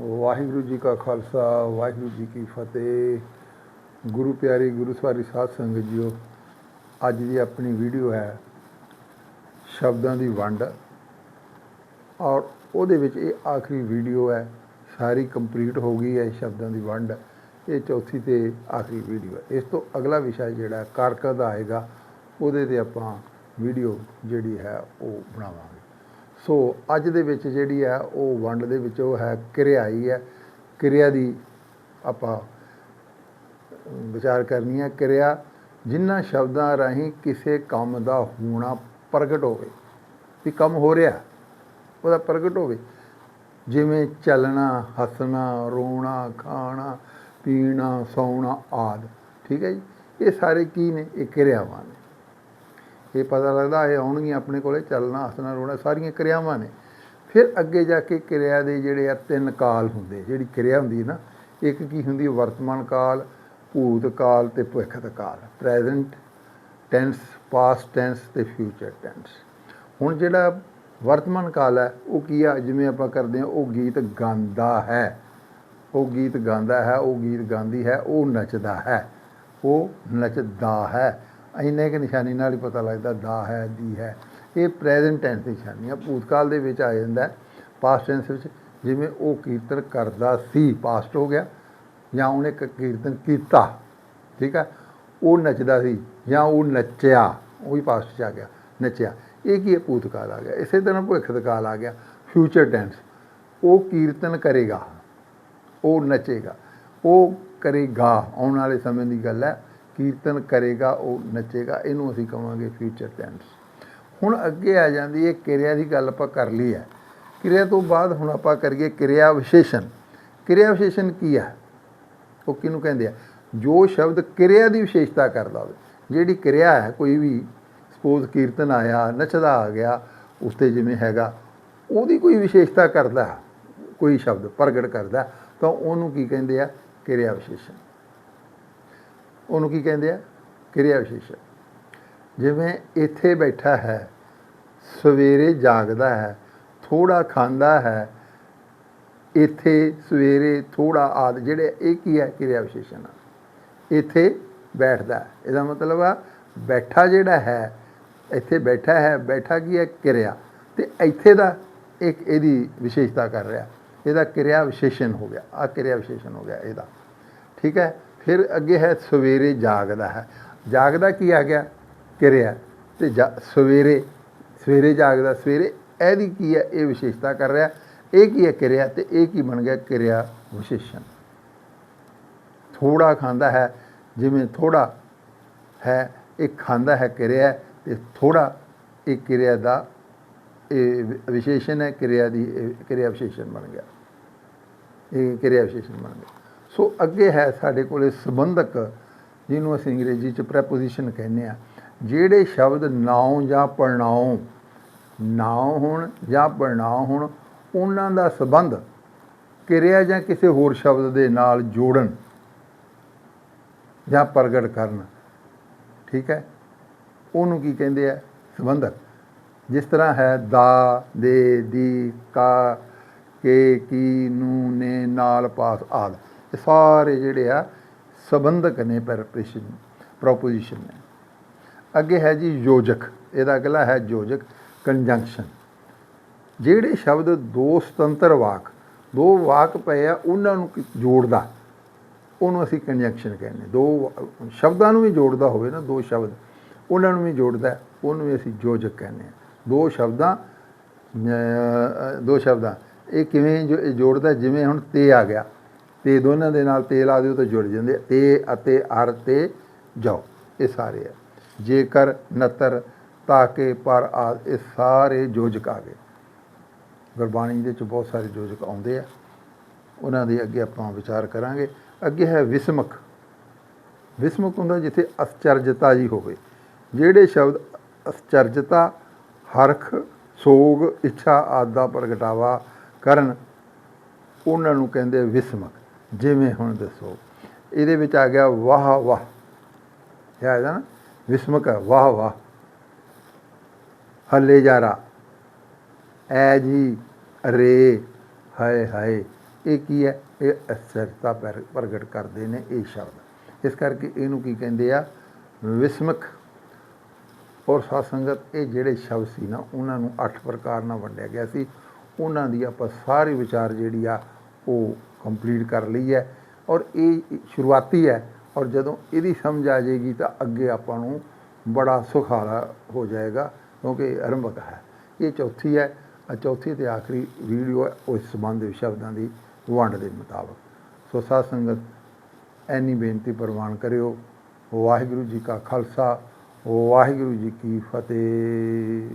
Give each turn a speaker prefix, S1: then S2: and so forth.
S1: ਵਾਹਿਗੁਰੂ ਜੀ ਕਾ ਖਾਲਸਾ, ਵਾਹਿਗੁਰੂ ਜੀ ਕੀ ਫਤਿਹ। ਗੁਰੂ ਪਿਆਰੀ ਗੁਰੂ ਸਵਾਰੀ ਸਾਧ ਸੰਗਤ ਜੀਓ, ਅੱਜ ਦੀ ਆਪਣੀ ਵੀਡੀਓ ਹੈ ਸ਼ਬਦਾਂ ਦੀ ਵੰਡ। ਔਰ ਉਹਦੇ ਵਿੱਚ ਇਹ ਆਖਰੀ ਵੀਡੀਓ ਹੈ, ਸਾਰੀ ਕੰਪਲੀਟ ਹੋ ਗਈ ਹੈ ਸ਼ਬਦਾਂ ਦੀ ਵੰਡ। ਇਹ ਚੌਥੀ ਤੇ ਆਖਰੀ ਵੀਡੀਓ ਹੈ। ਇਸ ਤੋਂ ਅਗਲਾ ਵਿਸ਼ਾ ਜਿਹੜਾ ਕਾਰਕ ਦਾ ਆਏਗਾ, ਉਹਦੇ ਤੇ ਆਪਾਂ ਵੀਡੀਓ ਜਿਹੜੀ ਹੈ, ਉਹ ਬਣਾਵਾਂਗੇ। ਸੋ ਅੱਜ ਦੇ ਵਿੱਚ ਜਿਹੜੀ ਹੈ ਉਹ ਵੰਡ ਦੇ ਵਿੱਚ ਉਹ ਹੈ ਕਿਰਿਆਈ ਹੈ ਕਿਰਿਆ ਦੀ ਆਪਾਂ ਵਿਚਾਰ ਕਰਨੀ ਹੈ ਕਿਰਿਆ ਜਿਨ੍ਹਾਂ ਸ਼ਬਦਾਂ ਰਾਹੀਂ ਕਿਸੇ ਕੰਮ ਦਾ ਹੋਣਾ ਪ੍ਰਗਟ ਹੋਵੇ, ਵੀ ਕੰਮ ਹੋ ਰਿਹਾ, ਉਹਦਾ ਪ੍ਰਗਟ ਹੋਵੇ। ਜਿਵੇਂ ਚੱਲਣਾ, ਹੱਸਣਾ, ਰੋਣਾ, ਖਾਣਾ, ਪੀਣਾ, ਸੌਣਾ ਆਦ। ਠੀਕ ਹੈ ਜੀ? ਇਹ ਸਾਰੇ ਕੀ ਨੇ? ਇਹ ਕਿਰਿਆਵਾਂ ਨੇ। ਇਹ ਪਤਾ ਲੱਗਦਾ ਇਹ ਆਉਣਗੀਆਂ ਆਪਣੇ ਕੋਲੇ ਚੱਲਣਾ ਹੱਸਣਾ ਰੋਣਾ, ਸਾਰੀਆਂ ਕਿਰਿਆਵਾਂ ਨੇ। ਫਿਰ ਅੱਗੇ ਜਾ ਕੇ ਕਿਰਿਆ ਦੇ ਜਿਹੜੇ ਆ ਤਿੰਨ ਕਾਲ ਹੁੰਦੇ, ਜਿਹੜੀ ਕਿਰਿਆ ਹੁੰਦੀ ਹੈ ਨਾ, ਇੱਕ ਕੀ ਹੁੰਦੀ ਵਰਤਮਾਨ ਕਾਲ, ਭੂਤ ਕਾਲ ਤੇ ਭਵਿੱਖਤ ਕਾਲ, ਪ੍ਰੈਜ਼ੈਂਟ ਟੈਂਸ, ਪਾਸਟ ਟੈਂਸ ਤੇ ਫਿਊਚਰ ਟੈਂਸ। ਹੁਣ ਜਿਹੜਾ ਵਰਤਮਾਨ ਕਾਲ ਹੈ, ਉਹ ਕੀ ਆ? ਜਿਵੇਂ ਆਪਾਂ ਕਰਦੇ ਹਾਂ, ਉਹ ਗੀਤ ਗਾਉਂਦਾ ਹੈ। ਉਹ ਗੀਤ ਗਾਉਂਦਾ ਹੈ, ਉਹ ਗੀਤ ਗਾਉਂਦੀ ਹੈ, ਉਹ ਨੱਚਦਾ ਹੈ। ਉਹ ਨੱਚਦਾ ਹੈ। ਇੰਨੇ ਕਿ ਨਿਸ਼ਾਨੀ ਨਾਲ ਹੀ ਪਤਾ ਲੱਗਦਾ ਦਾ ਹੈ, ਦੀ ਹੈ। ਇਹ ਪ੍ਰੈਜ਼ੈਂਟ ਟੈਂਸ ਦੀ ਨਿਸ਼ਾਨੀ ਆ। ਭੂਤਕਾਲ ਦੇ ਵਿੱਚ ਆ ਜਾਂਦਾ ਪਾਸਟ ਟੈਂਸ ਵਿੱਚ, ਜਿਵੇਂ ਉਹ ਕੀਰਤਨ ਕਰਦਾ ਸੀ ਪਾਸਟ ਹੋ ਗਿਆ, ਜਾਂ ਉਹਨੇ ਕ- ਕੀਰਤਨ ਕੀਤਾ, ਠੀਕ ਹੈ ਉਹ ਨੱਚਦਾ ਸੀ, ਜਾਂ ਉਹ ਨੱਚਿਆ, ਉਹ ਵੀ ਪਾਸਟ ਚ ਆ ਗਿਆ, ਨੱਚਿਆ। ਇਹ ਕੀ ਹੈ? ਭੂਤਕਾਲ ਆ ਗਿਆ। ਇਸੇ ਤਰ੍ਹਾਂ ਭਵਿੱਖਤ ਕਾਲ ਆ ਗਿਆ। ਫਿਊਚਰ ਟੈਂਸ ਉਹ ਕੀਰਤਨ ਕਰੇਗਾ, ਉਹ ਨੱਚੇਗਾ, ਉਹ ਕਰੇਗਾ, ਆਉਣ ਵਾਲੇ ਸਮੇਂ ਦੀ ਗੱਲ ਹੈ। ਕੀਰਤਨ ਕਰੇਗਾ, ਉਹ ਨੱਚੇਗਾ, ਇਹਨੂੰ ਅਸੀਂ ਕਹਾਂਗੇ ਫਿਊਚਰ ਟੈਂਸ ਹੁਣ ਅੱਗੇ ਆ ਜਾਂਦੀ ਹੈ, ਕਿਰਿਆ ਦੀ ਗੱਲ ਆਪਾਂ ਕਰ ਲਈ ਹੈ। ਕਿਰਿਆ ਤੋਂ ਬਾਅਦ ਹੁਣ ਆਪਾਂ ਕਰੀਏ ਕਿਰਿਆ ਵਿਸ਼ੇਸ਼ਣ। ਕਿਰਿਆ ਵਿਸ਼ੇਸ਼ਣ ਕੀ ਹੈ ਉਹ ਕਿਹਨੂੰ ਕਹਿੰਦੇ ਆ? ਜੋ ਸ਼ਬਦ ਕਿਰਿਆ ਦੀ ਵਿਸ਼ੇਸ਼ਤਾ ਕਰਦਾ ਹੋਵੇ। ਜਿਹੜੀ ਕਿਰਿਆ ਹੈ, ਕੋਈ ਵੀ ਸਪੋਜ਼ ਕੀਰਤਨ ਆਇਆ, ਨੱਚਦਾ ਆ ਗਿਆ ਉਸ ਤੇ ਜਿਵੇਂ ਹੈਗਾ, ਉਹਦੀ ਕੋਈ ਵਿਸ਼ੇਸ਼ਤਾ ਕਰਦਾ, ਕੋਈ ਸ਼ਬਦ ਪ੍ਰਗਟ ਕਰਦਾ, ਤਾਂ ਉਹਨੂੰ ਕੀ ਕਹਿੰਦੇ ਆ? ਕਿਰਿਆ ਵਿਸ਼ੇਸ਼ਣ। ਉਹਨੂੰ ਕੀ ਕਹਿੰਦੇ ਆ? ਕਿਰਿਆ ਵਿਸ਼ੇਸ਼ਣ ਜਿਵੇਂ ਇੱਥੇ ਬੈਠਾ ਹੈ, ਸਵੇਰੇ ਜਾਗਦਾ ਹੈ ਥੋੜਾ ਖਾਂਦਾ ਹੈ, ਇੱਥੇ ਸਵੇਰੇ ਥੋੜਾ ਆਦ, ਜਿਹੜੇ ਇਹ ਕੀ ਹੈ? ਕਿਰਿਆ ਵਿਸ਼ੇਸ਼ਣ ਆ ਇੱਥੇ ਬੈਠਦਾ ਇਹਦਾ ਮਤਲਬ ਆ, ਬੈਠਾ ਜਿਹੜਾ ਹੈ, ਇੱਥੇ ਬੈਠਾ ਹੈ, ਬੈਠਾ ਕੀ ਹੈ? ਕਿਰਿਆ। ਤੇ ਇੱਥੇ ਦਾ ਇੱਕ ਇਹਦੀ ਵਿਸ਼ੇਸ਼ਤਾ ਕਰ ਰਿਹਾ। ਇਹਦਾ ਕਿਰਿਆ ਵਿਸ਼ੇਸ਼ਣ ਹੋ ਗਿਆ। ਆ ਕਿਰਿਆ ਵਿਸ਼ੇਸ਼ਣ ਹੋ ਗਿਆ ਇਹਦਾ। ਠੀਕ ਹੈ? ਫਿਰ ਅੱਗੇ ਹੈ ਸਵੇਰੇ ਜਾਗਦਾ ਹੈ। ਜਾਗਦਾ ਕੀ ਆ ਗਿਆ? ਕਿਰਿਆ ਤੇ ਜਾ- ਸਵੇਰੇ ਸਵੇਰੇ ਜਾਗਦਾ, ਸਵੇਰੇ ਇਹਦੀ ਕੀ ਹੈ? ਇਹ ਵਿਸ਼ੇਸ਼ਤਾ ਕਰ ਰਿਹਾ। ਇਹ ਕੀ ਹੈ? ਕਿਰਿਆ ਤੇ ਇਹ ਕੀ ਬਣ ਗਿਆ? ਕਿਰਿਆ ਵਿਸ਼ੇਸ਼ਣ। ਥੋੜਾ ਖਾਂਦਾ ਹੈ, ਜਿਵੇਂ ਥੋੜਾ ਹੈ, ਇਹ ਖਾਂਦਾ ਹੈ, ਕਿਰਿਆ ਹੈ, ਤੇ ਥੋੜਾ ਇਹ ਕਿਰਿਆ ਦਾ ਇਹ ਵਿਸ਼ੇਸ਼ਣ ਹੈ, ਕਿਰਿਆ ਦੀ ਇਹ ਕਿਰਿਆ ਵਿਸ਼ੇਸ਼ਣ ਬਣ ਗਿਆ। ਇਹ ਕਿਰਿਆ ਵਿਸ਼ੇਸ਼ਣ ਬਣ ਗਿਆ। ਸੋ ਅੱਗੇ ਹੈ ਸਾਡੇ ਕੋਲੇ ਸੰਬੰਧਕ, ਜਿਹਨੂੰ ਅਸੀਂ ਅੰਗਰੇਜ਼ੀ ਚ ਪ੍ਰੈਪੋਜੀਸ਼ਨ ਕਹਿੰਦੇ ਆ ਜਿਹੜੇ ਸ਼ਬਦ ਨਾਉ ਜਾਂ ਪੜਨਾਉ ਨਾਉ ਹੋਣ ਜਾਂ ਪੜਨਾਉ ਹੋਣ, ਉਹਨਾਂ ਦਾ ਸੰਬੰਧ ਕਿਰਿਆ ਜਾਂ ਕਿਸੇ ਹੋਰ ਸ਼ਬਦ ਦੇ ਨਾਲ ਜੋੜਨ ਜਾਂ ਪ੍ਰਗਟ ਕਰਨ, ਠੀਕ ਹੈ? ਉਹਨੂੰ ਕੀ ਕਹਿੰਦੇ ਆ? ਸੰਬੰਧਕ। ਜਿਸ ਤਰ੍ਹਾਂ ਹੈ, ਦਾ, ਦੇ, ਦੀ, ਕਾ, ਕੇ, ਕੀ, ਨੂੰ, ਨੇ, ਨਾਲ, ਪਾਸ, ਆਦਿ। ਇਹ ਸਾਰੇ ਜਿਹੜੇ ਆ ਸੰਬੰਧਕ ਨੇ ਪ੍ਰੈਪੋਜੀਸ਼ਨ ਪ੍ਰੋਪੋਜੀਸ਼ਨ ਨੇ। ਅੱਗੇ ਹੈ ਜੀ ਯੋਜਕ, ਇਹਦਾ ਅਗਲਾ ਹੈ ਯੋਜਕ ਕੰਜੰਕਸ਼ਨ ਜਿਹੜੇ ਸ਼ਬਦ ਦੋ ਸੁਤੰਤਰ ਵਾਕ, ਦੋ ਵਾਕ ਪਏ ਆ, ਉਹਨਾਂ ਨੂੰ ਜੋੜਦਾ? ਉਹਨੂੰ ਅਸੀਂ ਕੰਜੰਕਸ਼ਨ ਕਹਿੰਦੇ। ਦੋ ਵ- ਸ਼ਬਦਾਂ ਨੂੰ ਵੀ ਜੋੜਦਾ ਹੋਵੇ ਨਾ, ਦੋ ਸ਼ਬਦ, ਉਹਨਾਂ ਨੂੰ ਵੀ ਜੋੜਦਾ, ਉਹਨੂੰ ਵੀ ਅਸੀਂ ਯੋਜਕ ਕਹਿੰਦੇ ਆ ਦੋ ਸ਼ਬਦਾਂ ਦੋ ਸ਼ਬਦਾਂ, ਇਹ ਕਿਵੇਂ ਜੋੜਦਾ, ਜਿਵੇਂ ਹੁਣ ਤੇ ਆ ਗਿਆ। ਤੇ ਦੋਨਾਂ ਦੇ ਨਾਲ ਤੇਲ ਲਾ ਦਿਓ ਤਾਂ ਜੁੜ ਜਾਂਦੇ ਆ। ਤੇ ਅਤੇ ਅਰ ਤੇ ਜਾਓ। ਇਹ ਸਾਰੇ ਆ। ਜੇਕਰ ਨਤਰ, ਤਾਕੇ, ਪਰ ਆ ਇਹ ਸਾਰੇ ਯੋਜਕ ਆ ਗਏ। ਗੁਰਬਾਣੀ ਦੇ ਵਿੱਚ ਬਹੁਤ ਸਾਰੇ ਯੋਜਕ ਆਉਂਦੇ ਆ। ਉਹਨਾਂ ਦੇ ਅੱਗੇ ਆਪਾਂ ਵਿਚਾਰ ਕਰਾਂਗੇ। ਅੱਗੇ ਹੈ ਵਿਸਮਕ ਵਿਸਮਕ ਹੁੰਦਾ ਜਿੱਥੇ ਅਸਚਰਜਤਾ ਜੀ ਹੋਵੇ। ਜਿਹੜੇ ਸ਼ਬਦ ਅਸਚਰਜਤਾ, ਹਰਖ, ਸੋਗ, ਇੱਛਾ ਆਦਿ ਦਾ ਪ੍ਰਗਟਾਵਾ ਕਰਨ, ਉਹਨਾਂ ਨੂੰ ਕਹਿੰਦੇ ਵਿਸਮਕ ਜਿਵੇਂ ਹੁਣ ਦੱਸੋ ਇਹਦੇ ਵਿੱਚ ਆ ਗਿਆ ਵਾਹ ਵਾਹ ਇਹ ਆ ਨਾ? ਵਿਸਮਕ ਹੈ, ਵਾਹ ਵਾਹ। ਹੱਲੇ ਜਾਰਾ ਐ ਜੀ ਰੇ ਹਾਏ ਹਾਏ ਇਹ ਕੀ ਹੈ? ਇਹ ਅਸਰਤਾ ਪਰ- ਪ੍ਰਗਟ ਕਰਦੇ ਨੇ ਇਹ ਸ਼ਬਦ। ਇਸ ਕਰਕੇ ਇਹਨੂੰ ਕੀ ਕਹਿੰਦੇ ਆ? ਵਿਸਮਕ। ਔਰ ਸਾਧ ਸੰਗਤ ਇਹ ਜਿਹੜੇ ਸ਼ਬਦ ਸੀ ਨਾ ਉਹਨਾਂ ਨੂੰ ਅੱਠ ਪ੍ਰਕਾਰ ਨਾਲ ਵੰਡਿਆ ਗਿਆ ਸੀ। ਉਹਨਾਂ ਦੀ ਆਪਾਂ ਸਾਰੀ ਵਿਚਾਰ ਜਿਹੜੀ ਆ ਉਹ ਕੰਪਲੀਟ ਕਰ ਲਈ ਹੈ ਔਰ ਇਹ ਸ਼ੁਰੂਆਤੀ ਹੈ ਔਰ ਜਦੋਂ ਇਹਦੀ ਸਮਝ ਆ ਜਾਏਗੀ ਤਾਂ ਅੱਗੇ ਆਪਾਂ ਨੂੰ ਬੜਾ ਸੁਖਾਲਾ ਹੋ ਜਾਏਗਾ, ਕਿਉਂਕਿ ਆਰੰਭਕ ਹੈ। ਇਹ ਚੌਥੀ ਹੈ। ਚੌਥੀ ਤੇ ਆਖਰੀ ਵੀਡੀਓ ਹੈ ਉਸ ਸੰਬੰਧ ਵਿੱਚ ਸ਼ਬਦਾਂ ਦੀ ਵੰਡ ਦੇ ਮੁਤਾਬਕ। ਸੋ ਸਾਧ ਸੰਗਤ ਐਨੀ ਬੇਨਤੀ ਪ੍ਰਵਾਨ ਕਰਿਓ। ਵਾਹਿਗੁਰੂ ਜੀ ਕਾ ਖਾਲਸਾ, ਵਾਹਿਗੁਰੂ ਜੀ ਕੀ ਫਤਿਹ।